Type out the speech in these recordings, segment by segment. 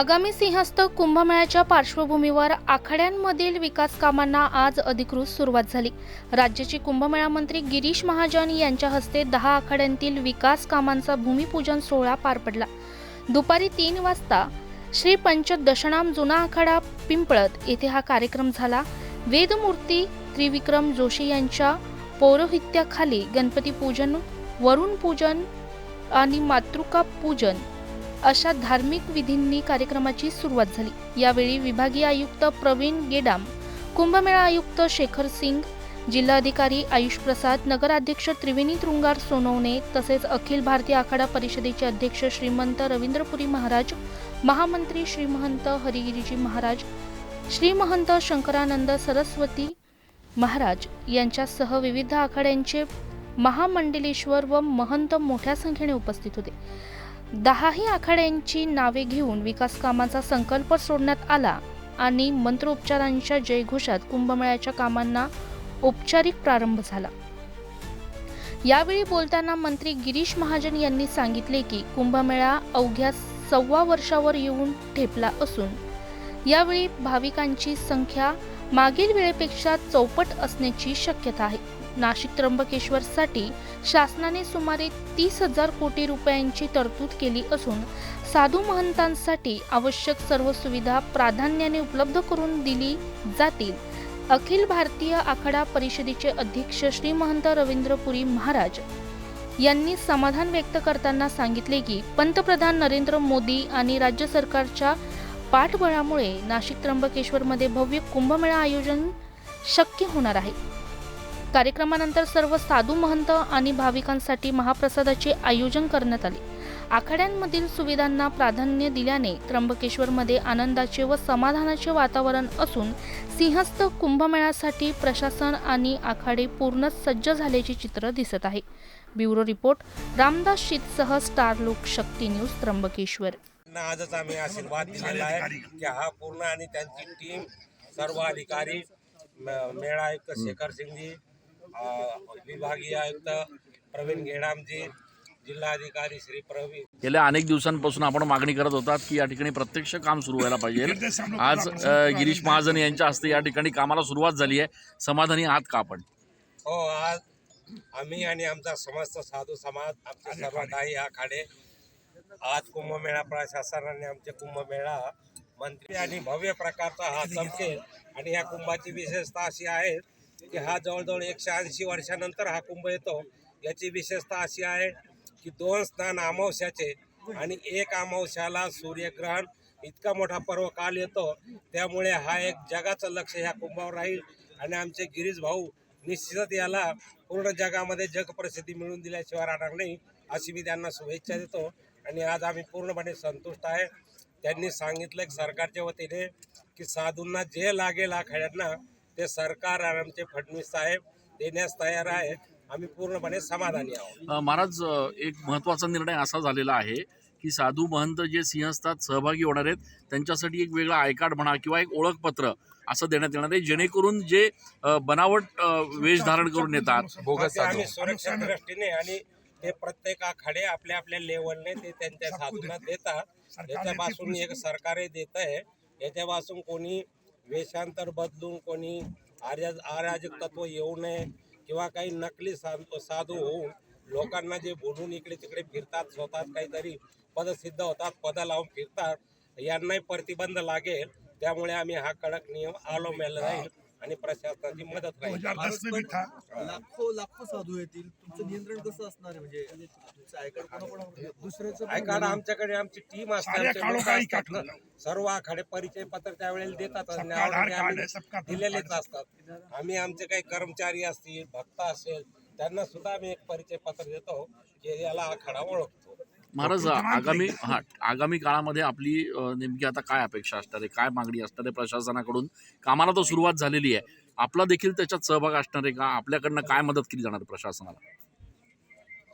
आगामी सिंहस्थ कुंभमेळ्याच्या पार्श्वभूमीवर आखाड्यांमधील विकास कामांना आज अधिकृत सुरुवात झाली. राज्याचे कुंभमेळा मंत्री गिरीश महाजन यांच्या हस्ते दहा आखाड्यांतील विकास कामांचा भूमिपूजन सोहळा पार पडला. दुपारी तीन वाजता श्री पंचदशनाम जुना आखाडा पिंपळत येथे हा कार्यक्रम झाला. वेदमूर्ती त्रिविक्रम जोशी यांच्या पौरोहित्याखाली गणपती पूजन वरुण पूजन आणि मातृका पूजन अशा धार्मिक विधींनी कार्यक्रमाची सुरुवात झाली. यावेळी विभागीय आयुक्त प्रवीण गेडाम कुंभमेळा आयुक्त शेखर सिंग जिल्हाधिकारी आयुष प्रसाद नगराध्यक्ष त्रिवेणी तृंगार सोनवणे तसेच अखिल भारतीय आखाडा परिषदेचे अध्यक्ष श्रीमंत रवींद्रपुरी महाराज महामंत्री श्रीमहंत हरिगिरीजी महाराज श्रीमहंत शंकरानंद सरस्वती महाराज यांच्यासह विविध आखाड्यांचे महामंडलेश्वर व महंत मोठ्या संख्येने उपस्थित होते. दहाही आखाड्यांची नावे घेऊन विकास कामाचा संकल्प सोडण्यात आला आणि मंत्रोपचारांच्या जयघोषात कुंभमेळ्याच्या कामांना औपचारिक प्रारंभ झाला. यावेळी बोलताना मंत्री गिरीश महाजन यांनी सांगितले की कुंभमेळा अवघ्या सव्वा वर्षावर येऊन ठेपला असून यावेळी भाविकांची संख्या मागील वेळेपेक्षा चौपट असण्याची शक्यता आहे. नाशिक त्र्यंबकेश्वरसाठी शासनाने सुमारे तीस हजार कोटी रुपयांची तरतूद केली असून साधू महंतांसाठी आवश्यक सर्व सुविधा प्राधान्याने उपलब्ध करून दिली जातील. अखिल भारतीय आखाडा परिषदेचे अध्यक्ष श्री महंत रवींद्रपुरी महाराज यांनी समाधान व्यक्त करताना सांगितले की पंतप्रधान नरेंद्र मोदी आणि राज्य सरकारच्या पाठबळामुळे नाशिक त्र्यंबकेश्वरमध्ये भव्य कुंभमेळा आयोजन शक्य होणार आहे. कार्यक्रमानंतर सर्व साधू महंत आणि भाविकांसाठी महाप्रसादाचे आयोजन करण्यात आले. आखाड्यांमधील सुविधांना प्राधान्य दिल्याने त्र्यंबकेश्वरमध्ये आनंदाचे व समाधानाचे वातावरण असून सिंहस्थ कुंभमेळ्यासाठी प्रशासन आणि आखाडे पूर्ण सज्ज झाल्याचे चित्र दिसत आहे. ब्युरो रिपोर्ट रामदास शीतसह स्टार लोक शक्ती न्यूज त्र्यंबकेश्वर. आजच आम्ही आशीर्वाद दिलेला आहे की हा पूर्ण आणि त्यांची टीम सर्व अधिकारी मेळा आयुक्त शेखर सिंगजी विभागीय आयुक्त प्रवीण गेडामजी जिल्हाधिकारी श्री प्रवीण. गेल्या अनेक दिवसांपासून आपण मागणी करत होतात की या ठिकाणी प्रत्यक्ष काम सुरू व्हायला पाहिजे. आज गिरीश महाजन यांच्या हस्ते या ठिकाणी कामाला सुरुवात झाली आहे. समाधानी आहात का आपण? हो आज आम्ही आणि आमचा समस्त साधू समाज आमचे सर्व दाई आखाडे आज कुंभमेळा प्रशासनाने आमचे कुंभमेळा मंत्री आणि भव्य प्रकारचा हा चमकेल आणि या कुंभाची विशेषता अशी आहे की हा जवळजवळ एकशे ऐंशी वर्षानंतर हा कुंभ येतो. याची विशेषता अशी आहे की दोन स्नान अमावस्याचे आणि एक अमावस्याला सूर्यग्रहण इतका मोठा पर्व काल येतो. त्यामुळे हा एक जगाचं लक्ष ह्या कुंभावर राहील आणि आमचे गिरीश भाऊ निश्चितच याला पूर्ण जगामध्ये जगप्रसिद्धी मिळून दिल्याशिवाय राहणार नाही अशी मी त्यांना शुभेच्छा देतो. आणि आज आम्ही पूर्णपणे संतुष्ट आहे. त्यांनी सांगितलं सरकारच्या वतीने की साधूंना जे लागेल आखाड्यांना ते सरकार आणि आमचे फडणवीस साहेब देण्यास तयार आहे आम्ही पूर्णपणे समाधानी आहोत. महाराज एक महत्त्वाचा निर्णय असा झालेला आहे की साधू महंत जे सिंहस्थात सहभागी होणार आहेत त्यांच्यासाठी एक वेगळा आय कार्ड म्हणा किंवा एक ओळखपत्र असं देण्यात येणार आहे जेणेकरून जे बनावट वेश धारण करून येतात. आम्ही सुरक्षा दृष्टीने आणि ते प्रत्येक आखाडे आपल्या आपल्या लेवलने ते त्यांच्या साधूंना देतात. याच्यापासून एक सरकारही देत आहे याच्यापासून कोणी वेषांतर बदलून कोणी आर्या अराजक तत्व येऊ नये किंवा काही नकली साधू साधू होऊन लोकांना जे बोलून इकडे तिकडे फिरतात स्वतः काहीतरी पदसिद्ध होतात पद लावून फिरतात यांनाही प्रतिबंध लागेल. त्यामुळे आम्ही हा कडक नियम अवलंबलेला राहील आणि प्रशासनाची मदत राहील. लाखो लाखो साधू येतील तुमचं नियंत्रण कसं असणार आहे? म्हणजे तुमचं आयकर कोणाकोणावर दुसऱ्याचं आमच्याकडे आमची टीम असते आमचे लोक असतात ना. सर्व आखाडे परिचय पत्र त्यावेळेला देतात आणि आम्ही आम्ही दिलेलेच असतात. आम्ही आमचे काही कर्मचारी असतील भक्त असेल त्यांना सुद्धा आम्ही एक परिचय पत्र देतो की याला आखाडा ओळखतो. महाराज आगामी हा आगामी काळामध्ये आपली नेमकी आता काय अपेक्षा असणार आहे? काय मागणी असणार आहे प्रशासनाकडून? कामाला तर सुरुवात झालेली आहे. आपला देखील त्याच्यात सहभाग असणार आहे का? आपल्याकडनं काय मदत केली जाणार प्रशासनाला?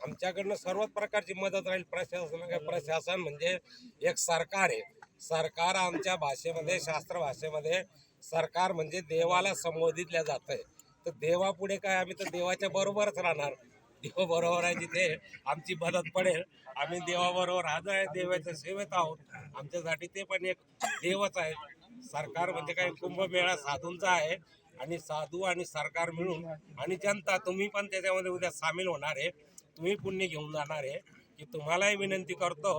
आमच्याकडनं सर्वच प्रकारची मदत राहील प्रशासन प्रशासन म्हणजे एक सरकार आहे. सरकार आमच्या भाषेमध्ये शास्त्र भाषेमध्ये सरकार म्हणजे देवाला संबोधितल्या जात आहे तर देवापुढे काय? आम्ही तर देवाच्या बरोबरच राहणार. देव बरोबर आहे जिथे आमची मदत पडेल. आम्ही देवाबरोबर हजर आहे देवाच्या सेवेत आहोत. आमच्यासाठी ते पण एक देवच आहे. सरकार म्हणजे काय कुंभमेळा साधूंचा आहे. आणि साधू आणि सरकार मिळून आणि जनता तुम्ही पण त्याच्यामध्ये उद्या सामील होणार आहे. तुम्ही पुण्य घेऊन जाणार आहे. की तुम्हालाही विनंती करतो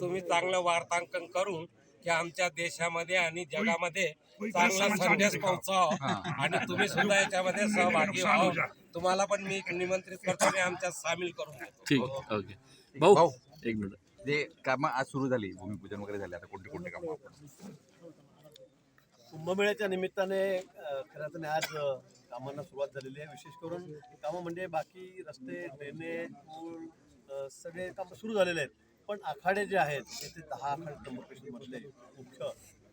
तुम्ही चांगलं वार्तांकन करून की आमच्या देशामध्ये आणि जगामध्ये चांगला संदेश पोहोचावा. आणि तुम्ही सुद्धा याच्यामध्ये सहभागी व्हावं. तुम्हाला पण मी निमंत्रित करतो आणि आमच्यात सामील करून घेतो. ठीक ओके. भाऊ एक मिनिट. जे कामं आज सुरू झाली भूमिपूजन वगैरे झाले आता कोणते कोणते कामं आपण कुंभमेळ्याच्या निमित्ताने खऱ्या अर्थाने आज कामांना सुरुवात झालेली आहे. विशेष करून कामं म्हणजे बाकी रस्ते ड्रेनेज पूल सगळे कामं सुरू झालेले आहेत. पण आखाडे जे आहेत ते दहा आखाडे त्र्यंबकेश्वरमधले मुख्य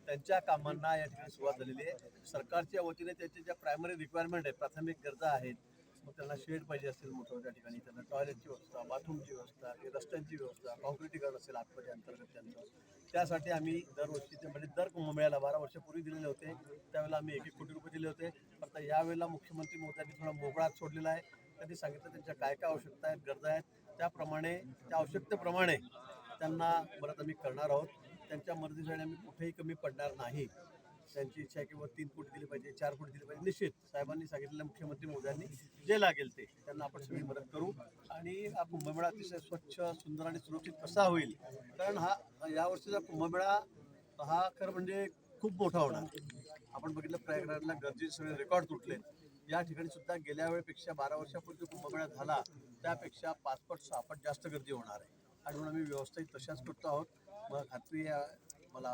त्यांच्या कामांना या ठिकाणी सुरुवात झालेली आहे. सरकारच्या वतीने त्याच्या ज्या प्रायमरी रिक्वायरमेंट आहेत प्राथमिक गरजा आहेत मग त्यांना शेड पाहिजे असेल मोठं त्या ठिकाणी त्यांना टॉयलेटची व्यवस्था बाथरूमची व्यवस्था रस्त्यांची व्यवस्था कॉन्क्रिटीकरण असेल आतमध्ये अंतर्गत त्यांचं. त्यासाठी आम्ही दरवर्षी ते म्हणजे दर कुंभमेळ्याला बारा वर्षापूर्वी दिलेले होते. त्यावेळेला आम्ही एक एक कोटी रुपये दिले होते. आता यावेळेला मुख्यमंत्री मोदयांनी थोडा मोकळा सोडलेला आहे. त्यांनी सांगितलं त्यांच्या काय काय आवश्यकता आहेत गरजा आहेत. त्याप्रमाणे त्या आवश्यकतेप्रमाणे त्यांना परत आम्ही करणार आहोत. त्यांच्या मर्जीसाठी आम्ही कुठेही कमी पडणार नाही. त्यांची इच्छा आहे तीन फूट दिली पाहिजे चार फूट दिली पाहिजे. निश्चित साहेबांनी सांगितलेलं मुख्यमंत्री मोद्यांनी जे लागेल ते त्यांना आपण सगळी मदत करू. आणि हा कुंभमेळा अतिशय स्वच्छ सुंदर आणि सुरक्षित कसा होईल? कारण हा यावर्षीचा कुंभमेळा हा खरं म्हणजे खूप मोठा होणार. आपण बघितलं प्रयागराजला गर्दीचे सगळे रेकॉर्ड तुटले या ठिकाणी सुद्धा गेल्या वेळेपेक्षा बारा वर्षापूर्वी कुंभमेळा झाला. त्यापेक्षा पाच पट सहा पट जास्त गर्दी होणार आहे. आणि म्हणून आम्ही व्यवस्थित तशाच करतो आहोत. मला खात्री मला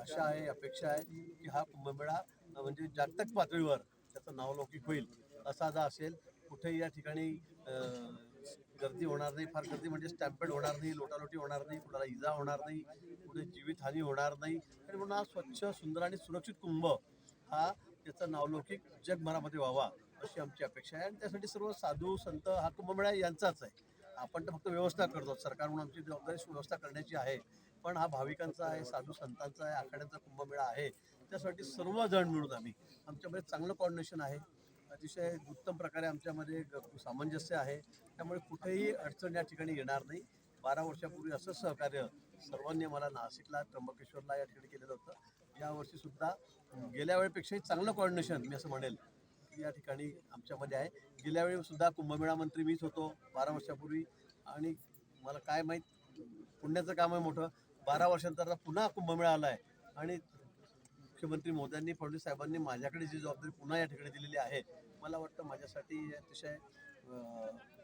आशा आहे अपेक्षा आहे की हा कुंभमेळा म्हणजे जागतिक पातळीवर त्याचं नावलौकिक होईल असा जा असेल कुठेही या ठिकाणी गर्दी होणार नाही फार गर्दी म्हणजे स्टॅम्पेड होणार नाही लोटालोटी होणार नाही कुणाला इजा होणार नाही कुठे जीवितहानी होणार नाही. आणि म्हणून हा स्वच्छ सुंदर आणि सुरक्षित कुंभ हा त्याचा नावलौकिक जगभरामध्ये व्हावा. अशी आमची अपेक्षा आहे. आणि त्यासाठी सर्व साधू संत हा कुंभमेळा यांचाच आहे. आपण तर फक्त व्यवस्था करतो. सरकार म्हणून आमची जबाबदारी व्यवस्था करण्याची आहे. पण हा भाविकांचा आहे साधू संतांचा आहे आखाड्यांचा कुंभमेळा आहे. त्यासाठी सर्वजण मिळून आम्ही आमच्यामध्ये चांगलं कॉर्डिनेशन आहे. अतिशय उत्तम प्रकारे आमच्यामध्ये ग- सामंजस्य आहे. त्यामुळे कुठेही अडचण या ठिकाणी येणार नाही. बारा वर्षापूर्वी असं सहकार्य सर्वांनी मला नाशिकला त्र्यंबकेश्वरला या ठिकाणी केलेलं होतं. यावर्षी सुद्धा गेल्या वेळेपेक्षाही चांगलं कॉर्डिनेशन मी असं म्हणेल. या ठिकाणी आमच्यामध्ये आहे. गेल्या वेळी सुद्धा कुंभमेळा मंत्री मीच होतो बारा वर्षापूर्वी. आणि मला काय माहीत पुण्याचं काम आहे मोठं. बारा वर्षांतर पुन्हा कुंभमेळा आला आहे आणि मुख्यमंत्री मोदयांनी फडणवीस साहेबांनी माझ्याकडे जी जबाबदारी पुन्हा या ठिकाणी दिलेली आहे मला वाटतं माझ्यासाठी अतिशय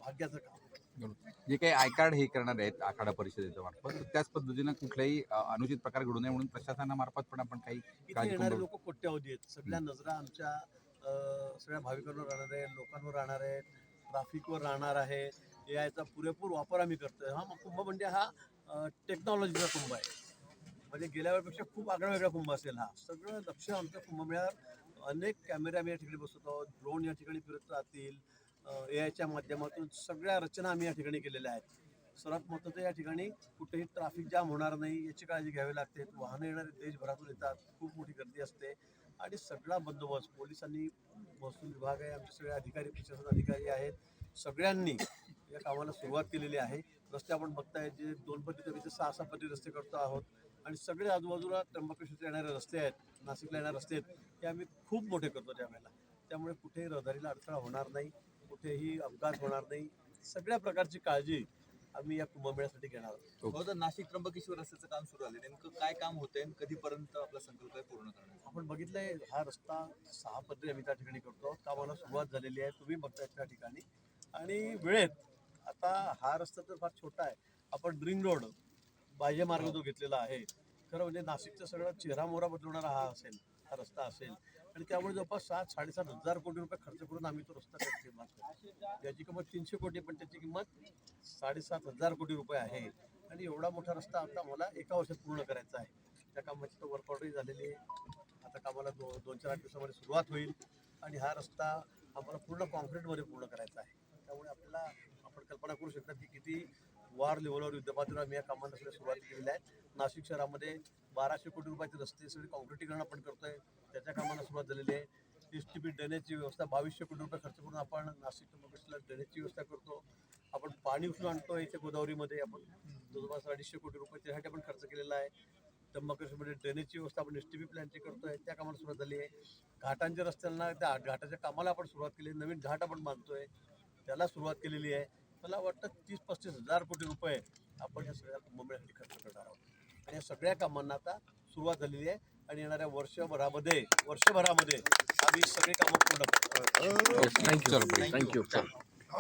भाग्याचं काम. जे काही आय कार्ड हे करणार आहेत आखाडा परिषदेच्या मार्फत त्याच पद्धतीनं कुठलाही अनुचित प्रकार घडू नये म्हणून प्रशासनामार्फत पण आपण काही येणारे लोक कोट्यावधी आहेत. सगळ्या नजरा आमच्या सगळ्या भाविकांवर राहणार आहे लोकांवर राहणार आहे ट्राफिकवर राहणार आहे. याचा पुरेपूर वापर आम्ही करतोय. हा कुंभ म्हणजे हा टेक्नॉलॉजीचा कुंभ आहे. म्हणजे गेल्या वेळेपेक्षा खूप आगळा वेगळा कुंभ असेल हा. सगळं लक्ष आमच्या कुंभमेळ्यावर अनेक कॅमेरे आम्ही या ठिकाणी बसवतो आहोत. ड्रोन या ठिकाणी फिरत राहतील. ए आयच्या माध्यमातून सगळ्या रचना आम्ही या ठिकाणी केलेल्या आहेत. सर्वात महत्त्वाचं या ठिकाणी कुठेही ट्रॅफिक जाम होणार नाही याची काळजी घ्यावी लागते. वाहनं येणारे देशभरातून येतात. खूप मोठी गर्दी असते. आणि सगळा बंदोबस्त पोलिसांनी महसूल विभाग आहे आमचे सगळे अधिकारी प्रशासन अधिकारी आहेत. सगळ्यांनी या कामाला सुरुवात केलेली आहे. रस्ते आपण बघताय जे दोन पट्टी तर सहा सहा पट्टी रस्ते करतो आहोत. आणि सगळे आजूबाजूला त्र्यंबकेश्वरचे येणारे रस्ते आहेत नाशिकला येणारे रस्ते आहेत ते आम्ही खूप मोठे करतो त्यावेळेला त्यामुळे कुठेही रहदारीला अडथळा होणार नाही कुठेही अपघात होणार नाही. सगळ्या प्रकारची काळजी आम्ही या कुंभमेळ्यासाठी घेणार आहोत. बघा नाशिक त्र्यंबकेश्वर रस्त्याचं काम सुरू झालं नेमकं काय काम होतंय आणि कधीपर्यंत आपला संकल्प आहे पूर्ण करण्याचा? आपण बघितलंय हा रस्ता सहा पद्धती आम्ही त्या ठिकाणी करतो. कामाला सुरुवात झालेली आहे. तुम्ही बघताय त्या ठिकाणी. आणि वेळेत आता हा रस्ता तर फार छोटा आहे. आपण ड्रिंग रोड बाह्य मार्ग जो घेतलेला आहे खरं म्हणजे नाशिकचा सगळा चेहरा मोहरा बदलवणारा हा असेल हा रस्ता असेल. आणि त्यामुळे जवळपास सात साडेसात हजार कोटी रुपये खर्च करून आम्ही तो रस्ता त्या ठिकाणी बांधतो ज्याची किंमत तीनशे कोटी पण त्याची किंमत साडेसात हजार कोटी रुपये आहे. आणि एवढा मोठा रस्ता आता मला एका वर्षात पूर्ण करायचा आहे. त्या कामाची तर वर्कआउटही झालेली आहे. आता कामाला दो दोन चार आठ दिवसामध्ये सुरुवात होईल. आणि हा रस्ता आम्हाला पूर्ण कॉन्क्रीटमध्ये पूर्ण करायचा आहे. त्यामुळे आपल्याला आपण कल्पना करू शकता की किती वार लेवलवर युद्धपातळीवर आम्ही या कामांना सगळ्या सुरुवात केलेली आहे. नाशिक शहरामध्ये बाराशे कोटी रुपयाचे रस्ते सगळे कॉन्क्रिटीकरण आपण करतोय. त्याच्या कामांना सुरुवात झालेली आहे. एस टी पी ड्रेनेजची व्यवस्था बावीसशे कोटी रुपये खर्च करून आपण नाशिक ड्रेनेजची व्यवस्था करतो. आपण पाणी उचलून आणतो इथे गोदावरीमध्ये आपण जवळपास अडीचशे कोटी रुपये त्यासाठी आपण खर्च केलेला आहे. त्र्यंबकेश्वरमध्ये ड्रेनेजची व्यवस्था आपण एस टी पी प्लॅनची करतोय त्या कामाला सुरुवात झाली आहे. घाटांच्या रस्त्यांना त्या घाटाच्या कामाला आपण सुरुवात केली आहे. नवीन घाट आपण बांधतोय त्याला सुरुवात केलेली आहे. मला वाटतं तीस पस्तीस हजार कोटी रुपये आपण या सगळ्या कुंभमेळ्यासाठी खर्च करणार आहोत. आणि या सगळ्या कामांना आता सुरुवात झालेली आहे आणि येणाऱ्या वर्षभरामध्ये वर्षभरामध्ये आम्ही सगळी कामं पूर्ण. Thank you thank you